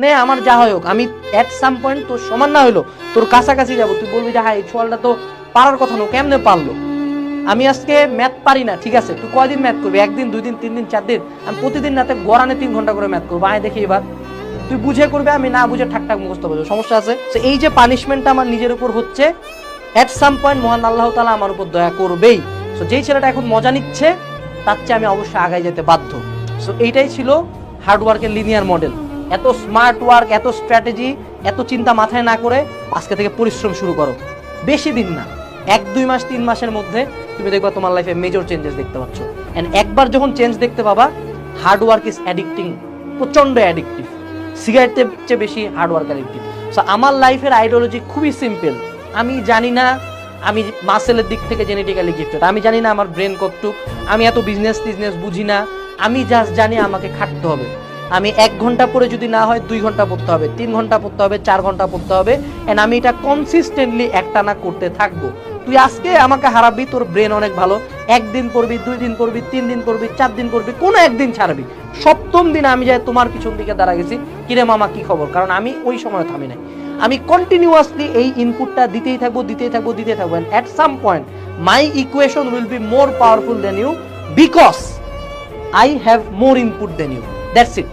নে, আমার যা হয় হোক, আমি অ্যাট সাম পয়েন্ট তোর সমান না হইল, তোর কাছাকাছি যাব। তুই বলবি যে হ্যাঁ এই ছোয়ালটা তো পারার কথা না কেমনে পারল? আমি আজকে ম্যাথ পারি না, ঠিক আছে? তুই কয়দিন ম্যাথ করবি? একদিন দুই দিন তিন দিন চার দিন আমি প্রতিদিন রাতে গড়ানে তিন ঘণ্টা করে ম্যাথ করব। আয় দেখি এবার। তুই বুঝে করবে, আমি না বুঝে ঠাকঠাক মুখস্থ করব। সমস্যা আছে? তো এই যে পানিশমেন্টটা আমার নিজের উপর হচ্ছে অ্যাট সাম পয়েন্ট মহান আল্লাহ তালা আমার উপর দয়া করবেই। সো যেই ছেলেটা এখন মজা নিচ্ছে, তার চেয়ে আমি অবশ্যই আগায় যেতে বাধ্য। সো এইটাই ছিল হার্ডওয়ার্কের লিনিয়ার মডেল এত স্মার্ট ওয়ার্ক এত স্ট্র্যাটেজি এত চিন্তা মাথায় না করে আজকে থেকে পরিশ্রম শুরু করো। বেশি দিন না, এক, দুই মাস, তিন মাসের মধ্যে তুমি দেখবা তোমার লাইফে মেজর চেঞ্জেস দেখতে পাচ্ছ। এন্ড একবার যখন চেঞ্জ দেখতে পাবা হার্ড ওয়ার্ক ইজ অ্যাডিক্টিং প্রচণ্ড অ্যাডিক্টিভ সিগারেটের চেয়ে বেশি হার্ড ওয়ার্ক অ্যাডিক্টিভ সো আমার লাইফের আইডিওলজি খুবই সিম্পল আমি জানি না আমি মাসেলের দিক থেকে জেনেটিক্যালি গিফটেড আমি জানি না আমার ব্রেন কতটুক। আমি এত বিজনেস টিজনেস বুঝি না। আমি জাস্ট জানি আমাকে খাটতে হবে। আমি এক ঘণ্টা পরে যদি না হয় দুই ঘণ্টা পড়তে হবে, তিন ঘণ্টা পড়তে হবে, চার ঘণ্টা পড়তে হবে এন্ড আমি এটা কনসিস্টেন্টলি একটানা করতে থাকব। তুই আজকে আমাকে হারাবি, তোর ব্রেন অনেক ভালো। একদিন পড়বি, দুই দিন পড়বি, তিন দিন পড়বি, চার দিন পড়বি, কোনো একদিন ছাড়বি। সপ্তম দিন আমি যাই তোমার পিছন দিকে দাঁড়া গেছি, কিরে মামা, কি খবর? কারণ আমি ওই সময় থামি নাই। আমি কন্টিনিউয়াসলি এই ইনপুটটা দিতেই থাকব দিতেই থাকব দিতেই থাকব at some point my equation will be more powerful than you because I have more input than you that's it